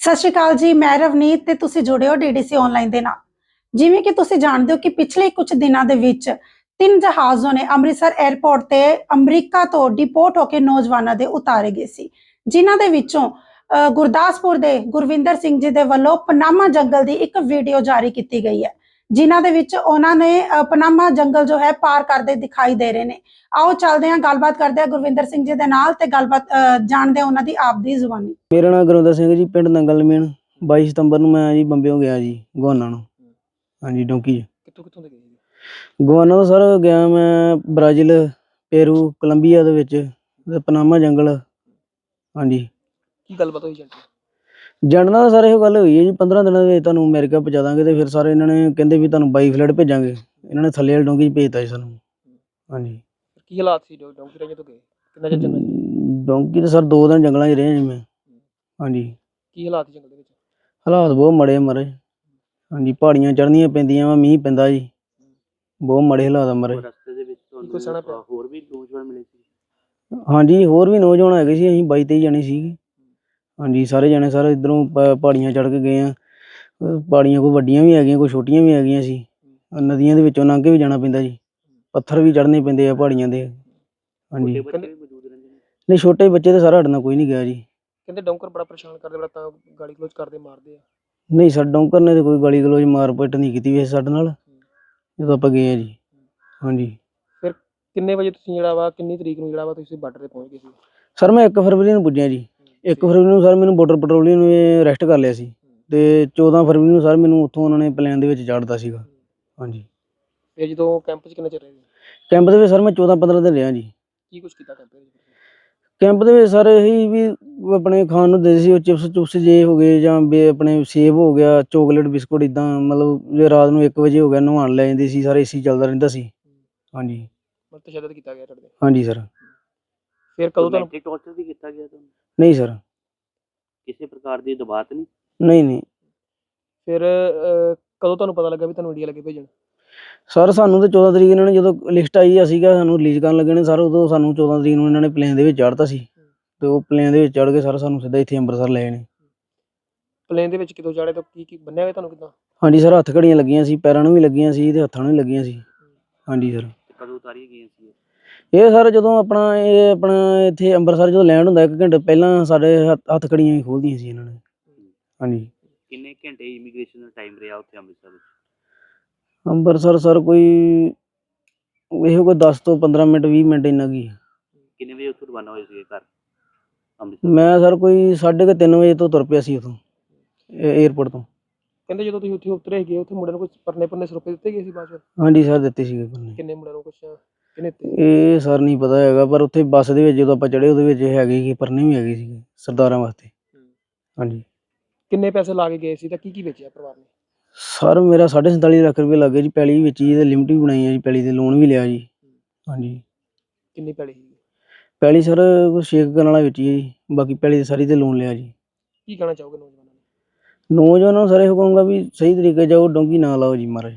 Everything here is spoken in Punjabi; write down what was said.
ਸਤਿ ਸ਼੍ਰੀ ਅਕਾਲ ਜੀ ਮੈਂ ਰਵਨੀਤ ਤੇ ਤੁਸੀਂ ਜੁੜੇ ਹੋ ਡੀਡੀਸੀ ਆਨਲਾਈਨ ਦੇ ਨਾਲ। ਜਿਵੇਂ ਕਿ ਤੁਸੀਂ ਜਾਣਦੇ ਹੋ ਕਿ ਪਿਛਲੇ ਕੁਝ ਦਿਨਾਂ ਦੇ ਵਿੱਚ ਤਿੰਨ ਜਹਾਜ਼ਾਂ ਨੇ ਅੰਮ੍ਰਿਤਸਰ 에ਅਰਪੋਰਟ ਤੇ ਅਮਰੀਕਾ ਤੋਂ ਡਿਪੋਰਟ ਹੋ ਕੇ ਨੌਜਵਾਨਾਂ ਦੇ ਉਤਾਰੇ ਗਏ ਸੀ। ਜਿਨ੍ਹਾਂ ਦੇ ਵਿੱਚੋਂ ਅ, ਗੁਰਦਾਸਪੁਰ ਦੇ ਗੁਰਵਿੰਦਰ ਸਿੰਘ ਜੀ ਦੇ ਵੱਲੋਂ ਪਨਾਮਾ ਜੰਗਲ ਦੀ ਇੱਕ ਵੀਡੀਓ ਜਾਰੀ ਕੀਤੀ ਗਈ ਹੈ। ਜਿਨ੍ਹਾਂ ਦੇ ਵਿੱਚ ਉਹਨਾਂ ਨੇ ਪਨਾਮਾ ਜੰਗਲ ਜੋ ਹੈ ਪਾਰ ਕਰਦੇ ਦਿਖਾਈ ਦੇ ਰਹੇ ਨੇ। ਆਓ ਚੱਲਦੇ ਹਾਂ ਗੱਲਬਾਤ ਕਰਦੇ ਹਾਂ ਗੁਰਵਿੰਦਰ ਸਿੰਘ ਜੀ ਦੇ ਨਾਲ ਤੇ ਗੱਲਬਾਤ ਜਾਣਦੇ ਹਾਂ ਉਹਨਾਂ ਦੀ ਆਪ ਦੀ ਜ਼ੁਬਾਨੀ। ਮੇਰਾ ਨਾਮ ਗੁਰਵਿੰਦਰ ਸਿੰਘ ਜੀ ਪਿੰਡ ਨੰਗਲ ਮੇਨ 22 ਸਤੰਬਰ ਨੂੰ ਮੈਂ ਜੀ ਬੰਬਿਓ ਗਿਆ ਜੀ ਗਵਾਨਾ ਨੂੰ। ਹਾਂਜੀ ਡੋਂਕੀ। ਕਿੱਥੋਂ ਕਿੱਥੋਂ ਦੇ ਗਏ ਜੀ? ਗਵਾਨਾ ਤੋਂ ਸਰ ਗਿਆ ਮੈਂ ਬ੍ਰਾਜ਼ੀਲ ਪੇਰੂ ਕੋਲੰਬੀਆ ਦੇ ਵਿੱਚ ਪਨਾਮਾ ਜੰਗਲ। ਹਾਂਜੀ। ਕੀ ਗੱਲਬਾਤ ਹੋਈ ਜੰਟ ਜਾਣਨਾ ਤਾਂ ਸਰ ਇਹੋ ਗੱਲ ਹੋਈ ਹੈ ਜੀ 15 ਦਿਨਾਂ ਦੇ ਵਿੱਚ ਤੁਹਾਨੂੰ ਅਮਰੀਕਾ ਪਹੁੰਚਾ ਦਾਂਗੇ ਤੇ ਫਿਰ ਸਾਰੇ ਇਹਨਾਂ ਨੇ ਕਹਿੰਦੇ ਵੀ ਤੁਹਾਨੂੰ ਬਾਈ ਫਲੈਟ ਭੇਜਾਂਗੇ। ਇਹਨਾਂ ਨੇ ਥੱਲੇ ਵਾਲੀ ਡੋਂਕੀ 'ਚ ਭੇਜਤਾ ਜੀ ਸਾਨੂੰ। ਹਾਂਜੀ। ਕੀ ਹਾਲਾਤ ਸੀ ਜੋ ਡੌਂਕੀ ਰਾਜੇ ਤੋਂ ਗਏ? ਕਿੰਨਾ ਚਿਰ ਜੰਗਲ ਚ? ਡੋਂਕੀ ਤਾਂ ਸਰ ਦੋ ਦਿਨ ਜੰਗਲਾਂ 'ਚ ਰਹੇ ਜੀ ਮੈਂ। ਹਾਂਜੀ। ਕੀ ਹਾਲਾਤ ਸੀ ਜੰਗਲ ਦੇ ਵਿੱਚ? ਹਾਲਾਤ ਬਹੁਤ ਮਾੜੇ ਆ ਮਹਾਰਾਜ। ਹਾਂਜੀ ਪਹਾੜੀਆਂ ਚੜ੍ਹਨੀਆਂ ਪੈਂਦੀਆਂ ਵਾ ਮੀਂਹ ਪੈਂਦਾ ਜੀ। ਬਹੁਤ ਮਾੜੇ ਹਾਲਾਤ ਆ ਮਹਾਰਾਜ। ਰਸਤੇ ਦੇ ਵਿੱਚ ਪਿਆ? ਤੁਹਾਨੂੰ ਹੋਰ ਵੀ ਨੌਜਵਾਨ ਮਿਲੇ ਸੀ? ਹਾਂਜੀ ਹੋਰ ਵੀ ਨੌਜਵਾਨ ਹੈਗੇ ਸੀ ਅਸੀਂ 22 23 ਜਣੇ ਸੀਗੇ। ਹਾਂਜੀ ਸਾਰੇ ਜਣੇ ਸਾਰੇ ਇਧਰੋਂ ਪਹਾੜੀਆਂ ਚੜ੍ਹ ਕੇ ਗਏ ਆ। ਪਹਾੜੀਆਂ ਕੋਈ ਵੱਡੀਆਂ ਵੀ ਹੈਗੀਆਂ ਕੋਈ ਛੋਟੀਆਂ ਵੀ ਹੈਗੀਆਂ ਸੀ। ਨਦੀਆਂ ਦੇ ਵਿੱਚੋਂ ਲੰਘ ਕੇ ਵੀ ਜਾਣਾ ਪੈਂਦਾ ਜੀ। ਪੱਥਰ ਵੀ ਚੜ੍ਹਨੇ ਪੈਂਦੇ ਆ ਪਹਾੜੀਆਂ ਦੇ। ਹਾਂਜੀ। ਨਹੀਂ ਛੋਟੇ ਬੱਚੇ ਤੇ ਸਾਰਾ ਨਾਲ ਕੋਈ ਨਹੀਂ ਗਿਆ ਜੀ। ਕਹਿੰਦੇ ਡੌਂਕਰ ਬੜਾ ਪਰੇਸ਼ਾਨ ਕਰਦੇ ਬੜਾ ਤਾਂ ਗਾਲੀ ਕਲੋਜ਼ ਕਰਦੇ ਮਾਰਦੇ ਆ। ਨਹੀਂ ਸਾਡੇ ਡੌਂਕਰ ਨੇ ਤੇ ਕੋਈ ਗਾਲੀ ਗਲੋਚ ਮਾਰ ਪਿੱਟ ਨਹੀਂ ਕੀਤੀ ਵੈਸੇ ਸਾਡੇ ਨਾਲ। ਜਦੋਂ ਆਪਾਂ ਗਏ ਆ ਜੀ। ਹਾਂਜੀ। ਕਿੰਨੇ ਵਜੇ ਤੁਸੀਂ ਜਿਹੜਾ ਵਾ ਕਿੰਨੀ ਤਰੀਕ ਨੂੰ ਜਿਹੜਾ ਵਾ ਤੁਸੀਂ ਬਾਰਡਰ ਤੇ ਪਹੁੰਚ ਗਏ ਸੀ? ਸਰ ਮੈਂ 1 ਫਰਵਰੀ ਨੂੰ ਪੁੱਜਿਆ ਜੀ। 1 ਫਰਵਰੀ ਨੂੰ ਸਰ ਮੈਨੂੰ ਬਾਰਡਰ ਪੈਟਰੋਲਿੰਗ ਨੂੰ ਅਰੈਸਟ ਕਰ ਲਿਆ ਸੀ ਤੇ 14 ਫਰਵਰੀ ਨੂੰ ਸਰ ਮੈਨੂੰ ਉੱਥੋਂ ਉਹਨਾਂ ਨੇ ਪਲਾਨ ਦੇ ਵਿੱਚ ਚਾੜਤਾ ਸੀਗਾ। ਹਾਂਜੀ। ਫਿਰ ਜਦੋਂ ਕੈਂਪ 'ਚ ਕਿੰਨੇ ਚਿਰ ਰਹੇ? ਸੀ? ਕੈਂਪ ਦੇ ਵਿੱਚ ਸਰ ਮੈਂ 14 15 ਦਿਨ ਰਿਹਾ ਜੀ। ਕੀ ਕੁਝ ਕੀਤਾ ਕੈਂਪ ਦੇ ਵਿੱਚ? ਕੈਂਪ ਦੇ ਵਿੱਚ ਸਰ ਇਹੀ ਵੀ ਆਪਣੇ ਖਾਣ ਨੂੰ ਦੇ ਸੀ ਉਹ ਚਿਪਸ ਚੁਪਸ ਜੇ ਹੋ ਗਏ ਜਾਂ ਵੀ ਆਪਣੇ ਸੇਬ ਹੋ ਗਿਆ ਚੋਕਲੇਟ ਬਿਸਕੁਟ ਇਦਾਂ ਮਤਲਬ ਜੇ ਰਾਤ ਨੂੰ 1 ਵਜੇ ਹੋ ਗਿਆ ਨਹਾਉਣ ਲੈ ਜਾਂਦੇ ਸੀ ਸਾਰੇ ਏਸੀ ਚੱਲਦਾ ਰਹਿੰਦਾ ਸੀ। ਹਾਂਜੀ। ਮਤਲਬ ਤਸ਼ੱਦਦ ਕੀਤਾ ਗਿਆ ਤੁਹਾਡੇ ਤੇ। ਹਾਂਜੀ ਸਰ। ਫਿਰ ਕਦੋਂ ਤੁਹਾਨੂੰ ਟੌਰਚਰ ਵੀ ਕੀਤਾ ਗਿਆ ਤੁਹਾਨੂੰ? ਨਹੀਂ ਸਰ। ਕਿਸੇ ਪ੍ਰਕਾਰ ਦੀ ਦਬਾਅ ਤਾਂ ਨਹੀਂ? ਨਹੀਂ ਨਹੀਂ। ਫਿਰ ਅਹ, ਕਦੋਂ ਤੁਹਾਨੂੰ ਪਤਾ ਲੱਗਾ ਵੀ ਤੁਹਾਨੂੰ ਇੰਡੀਆ ਲੱਗੇ ਭੇਜਣ? ਸਰ ਸਾਨੂੰ ਤੇ 14 ਤਰੀਕ ਇਹਨਾਂ ਨੇ ਜਦੋਂ ਲਿਸਟ ਆਈ ਆ ਸੀਗਾ ਸਾਨੂੰ ਰਿਲੀਜ਼ ਕਰਨ ਲੱਗੇ ਨੇ ਸਰ ਉਦੋਂ ਸਾਨੂੰ 14 ਤਰੀਕ ਨੂੰ ਇਹਨਾਂ ਨੇ ਪਲੇਨ ਦੇ ਵਿੱਚ ਚੜ੍ਹਤਾ ਸੀ। ਤੇ ਉਹ ਪਲੇਨ ਦੇ ਵਿੱਚ ਚੜ੍ਹ ਕੇ ਸਰ ਸਾਨੂੰ ਸਿੱਧਾ ਇੱਥੇ ਅੰਮ੍ਰਿਤਸਰ ਲੈ ਆਏ ਨੇ। ਪਲੇਨ ਦੇ ਵਿੱਚ ਕਿਦੋਂ ਚੜੇ ਤਾਂ ਕੀ ਕੀ ਬੰਨਿਆ ਹੋਇਆ ਤੁਹਾਨੂੰ ਕਿਦਾਂ? ਹਾਂਜੀ ਸਰ ਹੱਥ ਘੜੀਆਂ ਲੱਗੀਆਂ ਸੀ ਪੈਰਾਂ ਨੂੰ ਵੀ ਲੱਗੀਆਂ ਸੀ ਤੇ ਹੱਥਾਂ ਨੂੰ ਵੀ ਲੱਗੀਆਂ ਸੀ। ਹਾਂਜੀ ਸਰ। ਤੇ ਕਦੋਂ ਉਤਾਰੀਆਂ ਗਈਆਂ ਸੀ ਇਹ? ਇਹ ਸਰ ਜਦੋਂ ਆਪਣਾ ਇਹ ਆਪਣਾ ਇੱਥੇ ਅੰਮ੍ਰਿਤਸਰ ਜਦੋਂ ਲੈਂਡ ਹੁੰਦਾ ਇੱਕ ਘੰਟੇ ਪਹਿਲਾਂ ਸਾਡੇ ਹੱਥ- ਘੜੀਆਂ ਹੀ ਖੋਲਦੀਆਂ ਸੀ ਇਹਨਾਂ ਨੇ। ਹਾਂਜੀ। ਕਿੰਨੇ ਘੰਟੇ ਇਮੀਗ੍ਰੇਸ਼ਨ ਦਾ ਟਾਈਮ ਰਿਹਾ ਉੱਥੇ ਅੰਮ੍ਰਿਤਸਰ ਵਿੱਚ? ਅੰਮ੍ਰਿਤਸਰ ਸਰ ਕੋਈ ਇਹੋ ਕੋਈ 10 ਤੋਂ 15 ਮਿੰਟ 20 ਮਿੰਟ ਇੰਨਾ ਕੀ। ਕਿੰਨੇ ਵਜੇ ਉੱਥੋਂ ਰਵਾਨਾ ਹੋਏ ਸੀਗੇ ਘਰ? ਅੰਮ੍ਰਿਤਸਰ। ਮੈਂ ਸਰ ਕੋਈ 3:30 ਵਜੇ ਤੋਂ ਤੁਰ ਪਿਆ ਸੀ ਉਥੋਂ 에ਅਰਪੋਰਟ ਤੋਂ। ਕਹਿੰਦੇ ਜਦੋਂ ਤੁਸੀਂ ਉੱਥੇ ਉਤਰੇ ਗਏ ਉੱਥੇ ਮੁੰਡਿਆਂ ਨੂੰ ਕੁਝ ਪਰਨੇ ਪਰਨੇ ਸਰੋਪੇ ਦਿੱਤੇ ਗਏ ਸੀ ਬਾਅਦ ਚ? ਹਾਂਜੀ ਸਰ ਦਿੱਤੇ ਸੀਗੇ ਕਿੰਨੇ ਮੁੰਡਿਆਂ ਨੂੰ ਕੁਝ ਕਿੰਨੇ ਇਹ ਸਰ ਨਹੀਂ ਪਤਾ ਹੈਗਾ ਪਰ ਉੱਥੇ ਬੱਸ ਦੇ ਵਿੱਚ ਜਦੋਂ ਆਪਾਂ ਚੜੇ ਉਹਦੇ ਵਿੱਚ ਹੈਗੇ ਸੀ ਪਰਨੇ ਵੀ ਹੈਗੇ ਸੀਗੇ ਸਰਦਾਰਾਂ ਵਾਸਤੇ। ਹਾਂਜੀ। ਕਿੰਨੇ ਪੈਸੇ ਲਾ ਕੇ ਗਏ ਸੀ ਤਾਂ ਕੀ ਕੀ ਵੇਚਿਆ ਪਰਿਵਾਰ ਨੇ? ਸਰ ਮੇਰਾ 47 ਲੱਖ ਰੁਪਏ ਲੱਗੇ ਜੀ ਪੈਲੀ ਵੀ ਵਿੱਚ ਤੇ ਲਿਮਟ ਵੀ ਬਣਾਈ ਹੈ ਜੀ ਪੈਲੀ ਦੇ ਲੋਨ ਵੀ ਲਿਆ ਜੀ। ਹਾਂਜੀ। ਕਿੰਨੀ ਪੈਲੀ ਸੀ ਪੈਲੀ ਸਰ ਕੋਈ ਸ਼ੇਕ ਕਰਨ ਵਾਲਾ ਵਿੱਚ ਹੈ ਜੀ ਬਾਕੀ ਪੈਲੀ ਤੇ ਸਾਰੀ ਤੇ ਲੋਨ ਲਿਆ ਜੀ। ਕੀ ਕਹਿਣਾ ਚਾਹੋਗੇ ਨੌਜਵਾਨਾਂ ਨੂੰ? ਨੌਜਵਾਨਾਂ ਨੂੰ ਸਰ ਇਹੋ ਕਹੂੰਗਾ ਵੀ ਸਹੀ ਤਰੀਕੇ ਜਾਓ ਡੋਂਗੀ ਨਾ ਲਾਓ ਜੀ ਮਹਾਰਾਜ।